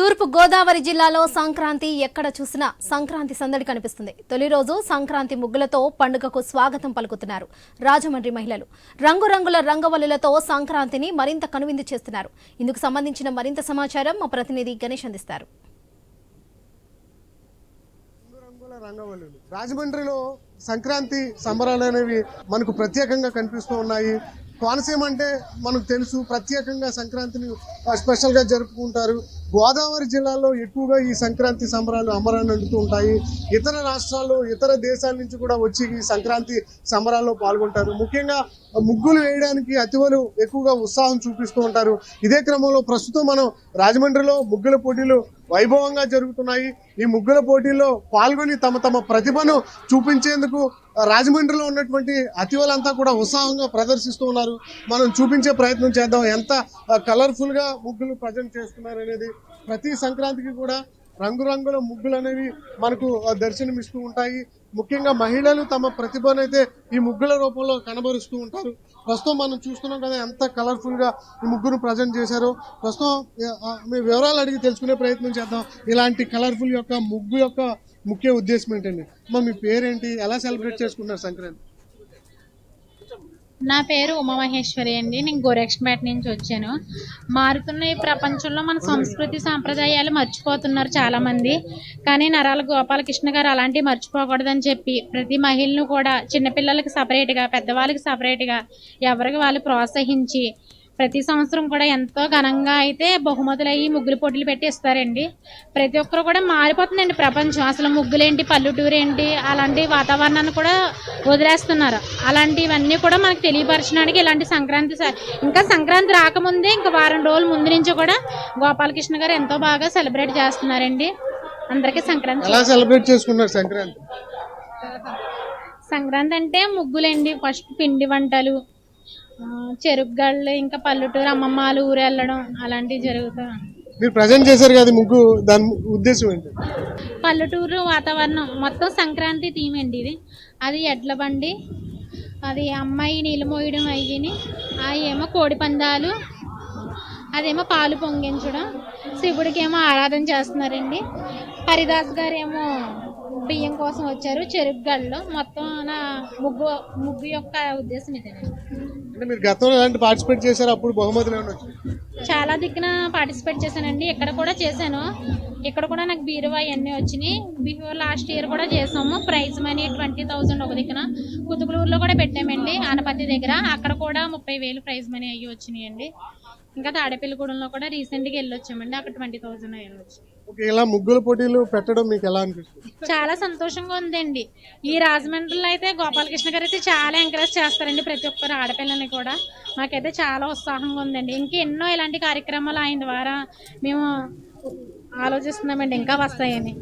తూర్పు గోదావరి జిల్లాలో సంక్రాంతి ఎక్కడ చూసినా సంక్రాంతి సందడి కనిపిస్తుంది. తొలి రోజు సంక్రాంతి ముగ్గులతో పండుగకు స్వాగతం పలుకుతున్నారు రాజమండ్రి మహిళలు. రంగురంగుల రంగవల్లులతో సంక్రాంతిని మరింత కనువిందు చేస్తున్నారు. ఇందుకు సంబంధించిన మరింత సమాచారం మా ప్రతినిధి గణేష్ అందిస్తారు. రాజమండ్రిలో సంక్రాంతి సంబరాలు అనేవి మనకు ప్రత్యేకంగా కనిపిస్తూ ఉన్నాయి. కోనసీమ అంటే మనకు తెలుసు ప్రత్యేకంగా సంక్రాంతిని స్పెషల్గా జరుపుకుంటారు. గోదావరి జిల్లాలో ఎక్కువగా ఈ సంక్రాంతి సంబరాలు అమరాన్ని అంటుతూ ఉంటాయి. ఇతర రాష్ట్రాలు ఇతర దేశాల నుంచి కూడా వచ్చి ఈ సంక్రాంతి సంబరాల్లో పాల్గొంటారు. ముఖ్యంగా ముగ్గులు వేయడానికి అతివలు ఎక్కువగా ఉత్సాహం చూపిస్తూ ఉంటారు. ఇదే క్రమంలో ప్రస్తుతం మనం రాజమండ్రిలో ముగ్గుల పోటీలు వైభవంగా జరుగుతున్నాయి. ఈ ముగ్గుల పోటీల్లో పాల్గొని తమ తమ ప్రతిభను చూపించేందుకు రాజమండ్రిలో ఉన్నటువంటి అతివలంతా కూడా ఉత్సాహంగా ప్రదర్శిస్తూ ఉన్నారు. మనం చూపించే ప్రయత్నం చేద్దాం. ఎంత కలర్ఫుల్గా ముగ్గులు ప్రజెంట్ చేస్తున్నారు అనేది ప్రతి సంక్రాంతికి కూడా రంగురంగుల ముగ్గులు అనేవి మనకు ఆ, దర్శనమిస్తూ ఉంటాయి. ముఖ్యంగా మహిళలు తమ ప్రతిభను అయితే ఈ ముగ్గుల రూపంలో కనబరుస్తూ ఉంటారు. ప్రస్తుతం మనం చూస్తున్నాం కదా ఎంత కలర్ఫుల్గా ఈ ముగ్గురు ప్రజెంట్ చేశారో. ప్రస్తుతం మీ వివరాలు అడిగి తెలుసుకునే ప్రయత్నం చేద్దాం. ఇలాంటి కలర్ఫుల్ యొక్క ముగ్గు యొక్క ముఖ్య ఉద్దేశం ఏంటండి? మా మీ పేరేంటి? ఎలా సెలబ్రేట్ చేసుకున్నారు సంక్రాంతి? నా పేరు ఉమామహేశ్వరి అండి. నేను గోరక్షపేట నుంచి వచ్చాను. మారుతున్న ఈ ప్రపంచంలో మన సంస్కృతి సాంప్రదాయాలు మర్చిపోతున్నారు చాలామంది. కానీ నరాల గోపాలకృష్ణ గారు అలాంటివి మర్చిపోకూడదని చెప్పి ప్రతి మహిళను కూడా చిన్నపిల్లలకి సపరేట్గా పెద్దవాళ్ళకి సపరేట్గా ఎవరికి వాళ్ళు ప్రోత్సహించి ప్రతి సంవత్సరం కూడా ఎంతో ఘనంగా అయితే బహుమతులు అయ్యి ముగ్గులు పోటీలు పెట్టి ఇస్తారండి ప్రతి ఒక్కరు కూడా మారిపోతుందండి ప్రపంచం. అసలు ముగ్గులేంటి పల్లెటూరు ఏంటి అలాంటి వాతావరణాన్ని కూడా వదిలేస్తున్నారు. అలాంటివన్నీ కూడా మనకు తెలియపరచడానికి ఇలాంటి సంక్రాంతి ఇంకా సంక్రాంతి రాకముందే ఇంకా వారం రోజుల ముందు నుంచి కూడా గోపాలకృష్ణ గారు ఎంతో బాగా సెలబ్రేట్ చేస్తున్నారండి. అందరికీ సంక్రాంతి సెలబ్రేట్ చేసుకున్నారు సంక్రాంతి? సంక్రాంతి అంటే ముగ్గులండి. ఫస్ట్ పిండి వంటలు చెరుకు గళ్ళు ఇంకా పల్లెటూరు అమ్మమ్మలు ఊరు వెళ్ళడం అలాంటివి జరుగుతాయి మీరు ప్రజెంట్ చేశారు కదా ముగ్గు దాని ఉద్దేశం ఏంటి? పల్లెటూరు వాతావరణం మొత్తం సంక్రాంతి థీమ్ అండి ఇది. అది ఎడ్ల బండి అది అమ్మాయి నీళ్ళు మోయడం అయ్యిని అవి ఏమో కోడి పందాలు అదేమో పాలు పొంగించడం శివుడికి ఏమో ఆరాధన చేస్తున్నారండి. హరిదాస్ గారు ఏమో బియ్యం కోసం వచ్చారు చెరుకు గళ్ళు మొత్తం నా ముగ్గు ముగ్గు యొక్క ఉద్దేశం ఇదేనండి. అంటే మీరు గతంలో ఎలాంటి పార్టిసిపేట్ చేశారు? అప్పుడు బహుమతులు ఏమైనా వచ్చాయి చాలా దిక్కున పార్టిసిపేట్ చేశానండి. ఇక్కడ కూడా చేశాను. ఇక్కడ కూడా నాకు బీరువా అవన్నీ వచ్చినాయి. బిహో లాస్ట్ ఇయర్ కూడా చేసాము. ప్రైజ్ మనీ ట్వంటీ థౌసండ్ ఒక దిక్కున. కుతుకులూరులో కూడా పెట్టామండి ఆనపత్తి దగ్గర. అక్కడ కూడా ముప్పై వేలు ప్రైజ్ మనీ అయ్యి వచ్చినాయండి. ఇంకా తాడేపల్లిగూడెంలో కూడా రీసెంట్గా వెళ్ళి వచ్చామండి అక్కడ ట్వంటీ థౌజండ్ అయ్యి ఓకే ఇలా ముగ్గుల పోటీలు పెట్టడం మీకు ఎలా అనిపిస్తుంది? చాలా సంతోషంగా ఉందండి. ఈ రాజమండ్రిలో అయితే గోపాలకృష్ణ గారు అయితే చాలా ఎంకరేజ్ చేస్తారండి ప్రతి ఒక్కరు ఆడపిల్లని కూడా. మాకైతే చాలా ఉత్సాహంగా ఉందండి. ఇంకా ఎన్నో ఇలాంటి కార్యక్రమాలు ఆయన ద్వారా మేము ఆలోచిస్తున్నామండి ఇంకా వస్తాయని.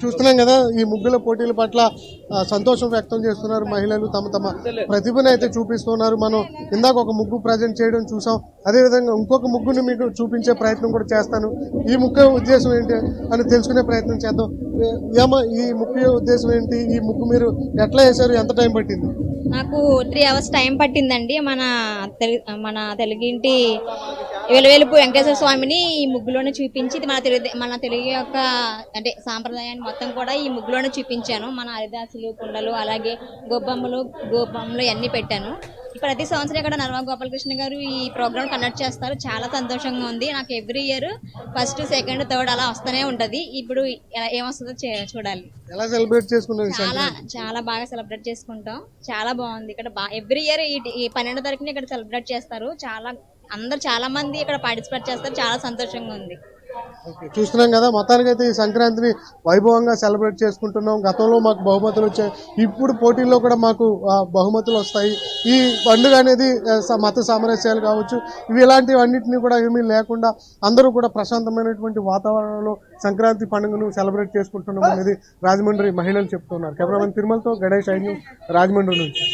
చూస్తున్నాం కదా ఈ ముగ్గుల పోటీల పట్ల సంతోషం వ్యక్తం చేస్తున్నారు మహిళలు. తమ తమ ప్రతిభను అయితే చూపిస్తున్నారు. మనం ఇందాక ఒక ముగ్గు ప్రజెంట్ చేయడం చూసాం. అదేవిధంగా ఇంకొక ముగ్గుని మీకు చూపించే ప్రయత్నం కూడా చేస్తాను. ఈ ముఖ్య ఉద్దేశం ఏంటి అని తెలుసుకునే ప్రయత్నం చేద్దాం. ఏమో ఈ ముఖ్య ఉద్దేశం ఏంటి? ఈ ముగ్గు మీరు ఎట్లా వేశారు? ఎంత టైం పట్టింది? నాకు త్రీ అవర్స్ టైం పట్టిందండి. మన తెలి మన తెలుగింటి వెలువెలుపు వెంకటేశ్వర స్వామిని ఈ ముగ్గులోనే చూపించి ఇది మన తెలుగు మన తెలుగు యొక్క అంటే సాంప్రదాయాన్ని మొత్తం కూడా ఈ ముగ్గులోనే చూపించాను. మన హరిదాసులు కుండలు అలాగే గొబ్బమ్మలు గోపమ్మలు ఇవన్నీ పెట్టాను. ప్రతి సంవత్సరం ఇక్కడ నర్మా గోపాలకృష్ణ గారు ఈ ప్రోగ్రామ్ కండక్ట్ చేస్తారు. చాలా సంతోషంగా ఉంది. నాకు every year first second third అలా వస్తూనే ఉంటది. ఇప్పుడు ఎలా- ఏమొస్తుందో చూడాలి. ఎలా సెలబ్రేట్ ఈ చాలా? చాలా బాగా సెలబ్రేట్ చేసుకుంటాం. చాలా బాగుంది. ఇక్కడ ఎవ్రీ ఇయర్ ఈ పన్నెండో తారీఖున ఇక్కడ సెలబ్రేట్ చేస్తారు. చాలా అందరు చాలా మంది ఇక్కడ పార్టిసిపేట్ చేస్తారు. చాలా సంతోషంగా ఉంది. చూస్తున్నాం కదా మొత్తానికి అయితే ఈ సంక్రాంతిని వైభవంగా సెలబ్రేట్ చేసుకుంటున్నాం. గతంలో మాకు బహుమతులు వచ్చాయి. ఇప్పుడు పోటీల్లో కూడా మాకు బహుమతులు వస్తాయి. ఈ పండుగ అనేది మత సామరస్యాలు కావచ్చు ఇవి ఇలాంటివన్నిటిని కూడా ఏమీ లేకుండా అందరూ కూడా ప్రశాంతమైనటువంటి వాతావరణంలో సంక్రాంతి పండుగను సెలబ్రేట్ చేసుకుంటున్నాం అనేది రాజమండ్రి మహిళలు చెప్తున్నారు. కెమెరామెన్ తిరుమలతో గణేష్ ఐ రాజమండ్రి నుంచి.